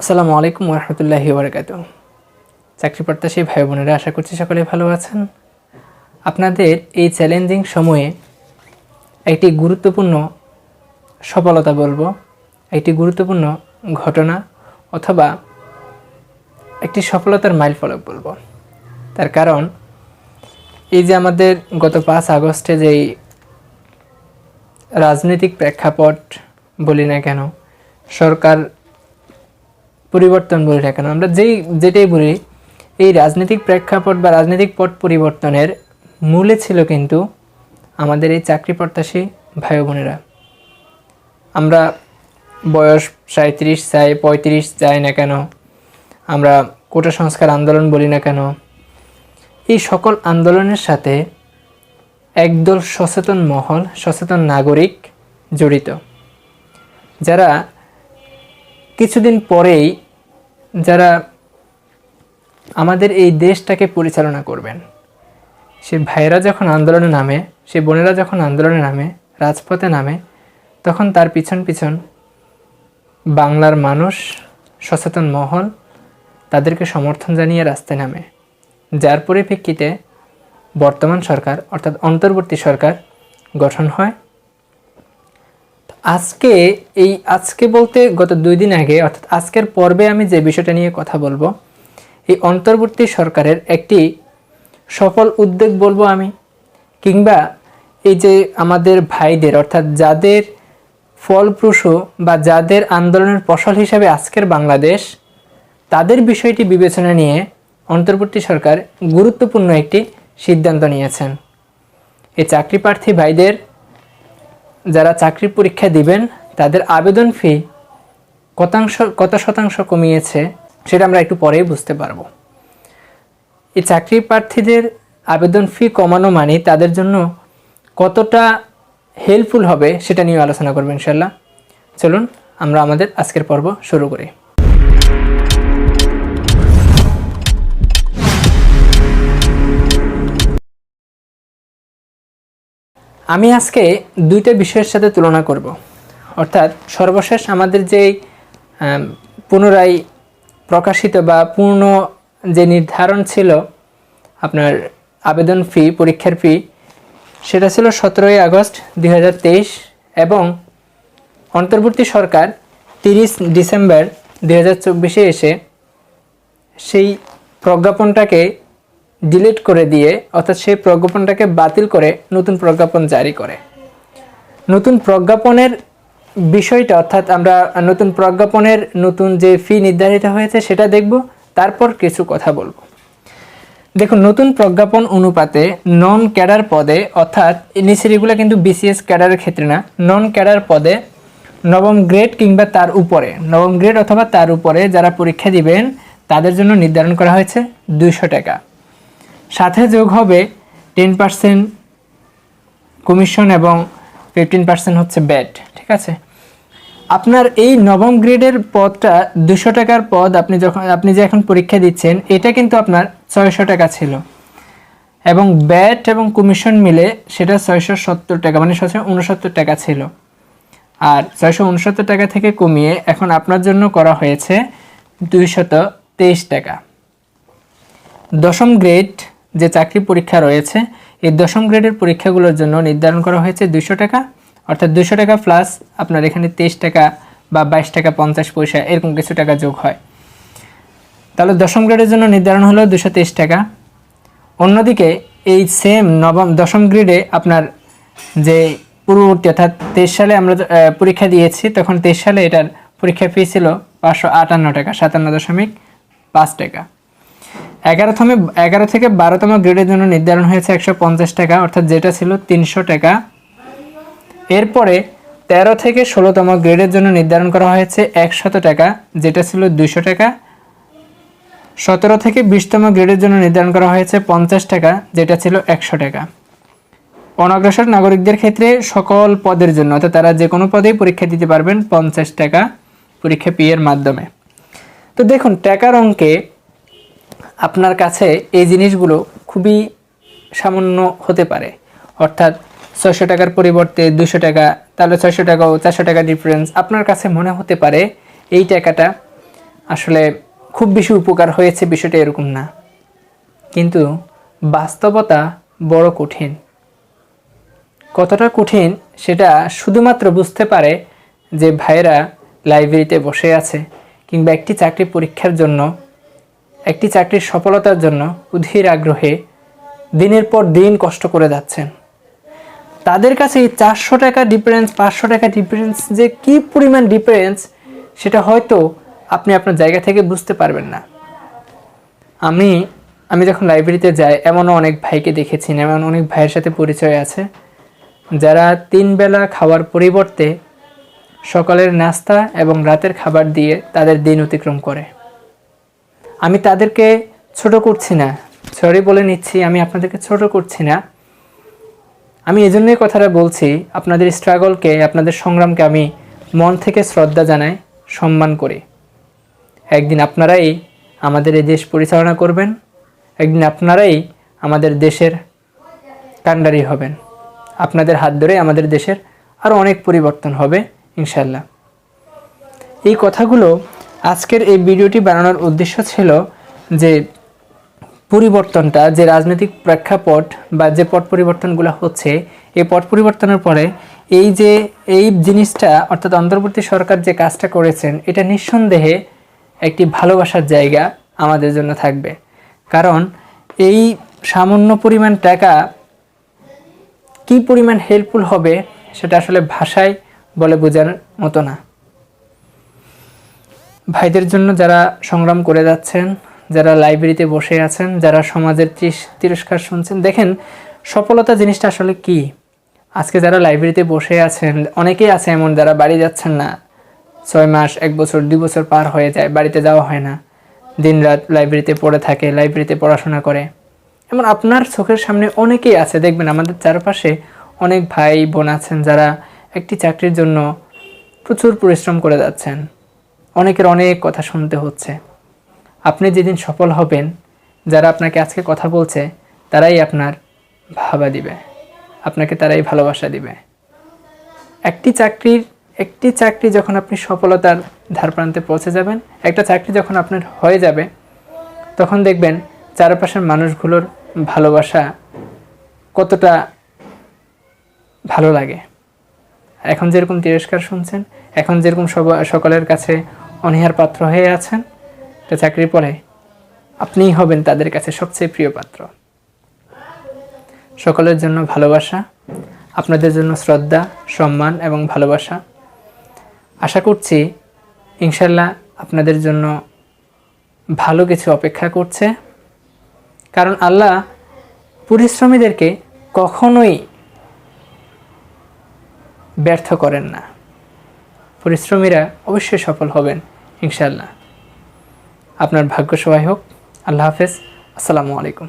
আসসালামু আলাইকুম রহমতুল্লাহি বারকাত চাকরি প্রত্যাশী ভাই বোনেরা, আশা করছি সকলে ভালো আছেন। আপনাদের এই চ্যালেঞ্জিং সময়ে একটি গুরুত্বপূর্ণ সফলতা বলব, একটি গুরুত্বপূর্ণ ঘটনা অথবা একটি সফলতার মাইল ফলক বলব। তার কারণ, এই যে আমাদের গত পাঁচ আগস্টে যেই রাজনৈতিক প্রেক্ষাপট বলি না কেন, সরকার পরিবর্তন বলি না। কেন আমরা যেই, যেটাই বলি, এই রাজনৈতিক প্রেক্ষাপট বা রাজনৈতিক পট পরিবর্তনের মূলে ছিল কিন্তু আমাদের এই চাকরি প্রত্যাশী ভাই বোনেরা। আমরা বয়স সাঁত্রিশ চাই, পঁয়ত্রিশ চাই না কেন, আমরা কোটা সংস্কার আন্দোলন বলি না কেন, এই সকল আন্দোলনের সাথে একদল সচেতন মহল, সচেতন নাগরিক জড়িত, যারা কিছুদিন পরেই যারা আমাদের এই দেশটাকে পরিচালনা করবেন, সে ভাইয়েরা যখন আন্দোলনে নামে, সে বোনেরা যখন আন্দোলনে নামে, রাজপথে নামে, তখন তার পিছন পিছন বাংলার মানুষ সচেতন মহল তাদেরকে সমর্থন জানিয়ে রাস্তায় নামে। যার পরিপ্রেক্ষিতে বর্তমান সরকার, অর্থাৎ অন্তর্বর্তী সরকার গঠন হয় আজকে, এই আজকে বলতে গত দুই দিন আগে, অর্থাৎ আজকের পর্বে আমি যে বিষয়টা নিয়ে কথা বলব, এই অন্তর্বর্তী সরকারের একটি সফল উদ্যোগ বলব আমি। কিংবা এই যে আমাদের ভাইদের, অর্থাৎ যাদের ফলপ্রসূ বা যাদের আন্দোলনের ফসল হিসাবে আজকের বাংলাদেশ, তাদের বিষয়টি বিবেচনা নিয়ে অন্তর্বর্তী সরকার গুরুত্বপূর্ণ একটি সিদ্ধান্ত নিয়েছেন। এই চাকরি প্রার্থী ভাইদের যারা চাকরির পরীক্ষা দিবেন, তাদের আবেদন ফি কতাংশ, কত শতাংশ কমিয়েছে সেটা আমরা একটু পরেই বুঝতে পারব। এই চাকরি প্রার্থীদের আবেদন ফি কমানো মানে তাদের জন্য কতটা হেল্পফুল হবে সেটা নিয়ে আলোচনা করব ইনশাল্লাহ চলুন, আমরা আমাদের আজকের পর্ব শুরু করি। আমি আজকে দুইটা বিষয়ের সাথে তুলনা করব। অর্থাৎ সর্বশেষ আমাদের যে পুনরায় প্রকাশিত বা পূর্ণ যে নির্ধারণ ছিল আপনার আবেদন ফি, পরীক্ষার ফি, সেটা ছিল সতেরোই আগস্ট দুই হাজার তেইশ এবং অন্তর্বর্তী সরকার তিরিশ ডিসেম্বর দুই এসে সেই প্রজ্ঞাপনটাকে ডিলিট করে দিয়ে অর্থাৎ সেই প্রজ্ঞাপনটাকে বাতিল করে নতুন প্রজ্ঞাপন জারি করে। নতুন প্রজ্ঞাপনের বিষয়টা অর্থাৎ আমরা নতুন প্রজ্ঞাপনের নতুন যে ফি নির্ধারিত হয়েছে সেটা দেখব, তারপর কিছু কথা বলব। দেখুন, নতুন প্রজ্ঞাপন অনুপাতে নন ক্যাডার পদে অর্থাৎ নিচের কিন্তু বিসিএস ক্যাডারের ক্ষেত্রে না নন ক্যাডার পদে নবম গ্রেড কিংবা তার উপরে, নবম গ্রেড অথবা তার উপরে যারা পরীক্ষা দিবেন, তাদের জন্য নির্ধারণ করা হয়েছে দুইশো টাকা। সাথে যোগ হবে টেন পার্সেন্ট কমিশন এবং ফিফটিন পার্সেন্ট হচ্ছে ব্যাট ঠিক আছে? আপনার এই নবম গ্রেডের পদটা দুশো টাকার পদ আপনি যখন, আপনি যে এখন পরীক্ষা দিচ্ছেন, এটা কিন্তু আপনার ছয়শো টাকা ছিল। এবং ব্যাট এবং কমিশন মিলে সেটা ছয়শো সত্তর টাকা মানে ছয়শো উনসত্তর টাকা ছিল। আর ছয়শো উনসত্তর টাকা থেকে কমিয়ে এখন আপনার জন্য করা হয়েছে দুইশত তেইশ টাকা। দশম গ্রেড যে চাকরি পরীক্ষা রয়েছে, এই দশম গ্রেডের পরীক্ষাগুলোর জন্য নির্ধারণ করা হয়েছে দুশো টাকা। অর্থাৎ দুশো টাকা প্লাস আপনার এখানে তেইশ টাকা বা বাইশ টাকা পঞ্চাশ পয়সা এরকম কিছু টাকা যোগ হয়। তাহলে দশম গ্রেডের জন্য নির্ধারণ হলো দুশো তেইশ টাকা। অন্যদিকে এই সেম নবম, দশম গ্রেডে আপনার যে পূর্ববর্তী অর্থাৎ তেইশ সালে আমরা পরীক্ষা দিয়েছি, তখন তেইশ সালে এটার পরীক্ষা ফি ছিল পাঁচশো আটান্ন টাকা, সাতান্ন দশমিক পাঁচ টাকা। এগারোতম এগারো থেকে বারোতম গ্রেডের জন্য নির্ধারণ হয়েছে একশো পঞ্চাশ টাকা, অর্থাৎ যেটা ছিল তিনশো টাকা। এরপরে তেরো থেকে ষোলোতম গ্রেডের জন্য নির্ধারণ করা হয়েছে একশত টাকা, যেটা ছিল দুইশো টাকা। সতেরো থেকে বিশতম গ্রেডের জন্য নির্ধারণ করা হয়েছে পঞ্চাশ টাকা, যেটা ছিল একশো টাকা। অনগ্রসর নাগরিকদের ক্ষেত্রে সকল পদের জন্য, অর্থাৎ তারা যে কোনো পদেই পরীক্ষা দিতে পারবেন পঞ্চাশ টাকা পরীক্ষা পি এর মাধ্যমে। তো দেখুন, টাকার অঙ্কে আপনার কাছে এই জিনিসগুলো খুবই সামান্য হতে পারে। অর্থাৎ ছয়শো টাকার পরিবর্তে দুশো টাকা, তাহলে ছয়শো টাকা ও চারশো টাকা ডিফারেন্স আপনার কাছে মনে হতে পারে এই টাকাটা আসলে খুব বেশি উপকার হয়েছে বিষয়টা এরকম না। কিন্তু বাস্তবতা বড় কঠিন। কতটা কঠিন সেটা শুধুমাত্র বুঝতে পারে যে ভাইরা লাইব্রেরিতে বসে আছে কিংবা একটি চাকরি পরীক্ষার জন্য একটি চাকরির সফলতার জন্য উধির আগ্রহে দিনের পর দিন কষ্ট করে যাচ্ছেন। তাদের কাছে এই চারশো টাকা ডিফারেন্স পাঁচশো টাকা ডিফারেন্স যে কি পরিমাণ ডিফারেন্স সেটা হয়তো আপনি আপনার জায়গা থেকে বুঝতে পারবেন না। আমি আমি যখন লাইব্রেরিতে যাই, এমনও অনেক ভাইকে দেখেছি, এমন অনেক ভাইয়ের সাথে পরিচয় আছে, যারা তিন বেলা খাওয়ার পরিবর্তে সকালের নাস্তা এবং রাতের খাবার দিয়ে তাদের দিন অতিক্রম করে। আমি তাদেরকে ছোট করছি না। সরি বলে নিচ্ছি, আমি আপনাদেরকে ছোট করছি না। আমি এজন্যই কথাটা বলছি, আপনাদের স্ট্রাগলকে আপনাদের সংগ্রামকে আমি মন থেকে শ্রদ্ধা জানাই, সম্মান করি। একদিন আপনারাই আমাদের এই দেশ পরিচালনা করবেন, একদিন আপনারাই আমাদের দেশের কাণ্ডারি হবেন। আপনাদের হাত ধরে আমাদের দেশের আরও অনেক পরিবর্তন হবে ইনশাল্লাহ এই কথাগুলো আজকের এই ভিডিওটি বানানোর উদ্দেশ্য ছিল যে পরিবর্তনটা, যে রাজনৈতিক প্রেক্ষাপট বা যে পট পরিবর্তনগুলো হচ্ছে, এই পট পরিবর্তনের পরে এই যে এই জিনিসটা, অর্থাৎ অন্তর্বর্তী সরকার যে কাজটা করেছেন, এটা নিঃসন্দেহে একটি ভালোবাসার জায়গা আমাদের জন্য থাকবে। কারণ এই সামান্য পরিমাণ টাকা কি পরিমাণ হেল্পফুল হবে, সেটা আসলে ভাষায় বলে বোঝার মতো না। ভাইদের জন্য যারা সংগ্রাম করে যাচ্ছেন, যারা লাইব্রেরিতে বসে আছেন, যারা সমাজের তিরস্কার শুনছেন, দেখেন সফলতা জিনিসটা আসলে কি? আজকে যারা লাইব্রেরিতে বসে আছেন, অনেকেই আছে এমন যারা বাড়ি যাচ্ছেন না। ছয় মাস, এক বছর, দুই বছর পার হয়ে যায়, বাড়িতে যাওয়া হয় না। দিনরাত লাইব্রেরিতে পড়ে থাকে, লাইব্রেরিতে পড়াশোনা করে। এমন আপনার চোখের সামনে অনেকেই আছে, দেখবেন আমাদের চারপাশে অনেক ভাই বোন আছেন যারা একটি চাকরির জন্য প্রচুর পরিশ্রম করে যাচ্ছেন। অনেকের অনেক কথা শুনতে হচ্ছে। আপনি যেদিন সফল হবেন, যারা আপনাকে আজকে কথা বলছে, তারাই আপনার ভাবা দিবে। আপনাকে তারাই ভালোবাসা দিবে। একটি চাকরির, একটি চাকরি যখন আপনি সফলতার ধার প্রান্তে পৌঁছে যাবেন, একটা চাকরি যখন আপনার হয়ে যাবে, তখন দেখবেন চারপাশের মানুষগুলোর ভালোবাসা কতটা ভালো লাগে। এখন যেরকম তিরস্কার শুনছেন এখন যেরকম সব- সকলের কাছে অনীহার পাত্র হয়ে আছেন, একটা চাকরির পরে আপনিই হবেন তাদের কাছে সবচেয়ে প্রিয় পাত্র। সকলের জন্য ভালোবাসা, আপনাদের জন্য শ্রদ্ধা, সম্মান এবং ভালোবাসা। আশা করছি ইনশাল্লাহ আপনাদের জন্য ভালো কিছু অপেক্ষা করছে। কারণ আল্লাহ পরিশ্রমীদেরকে কখনোই ব্যর্থ করেন না। পরিশ্রমীরা অবশ্যই সফল হবেন ইনশাল্লাহ আপনার ভাগ্য সবাই হোক। আল্লাহ হাফেজ। আসসালামু আলাইকুম।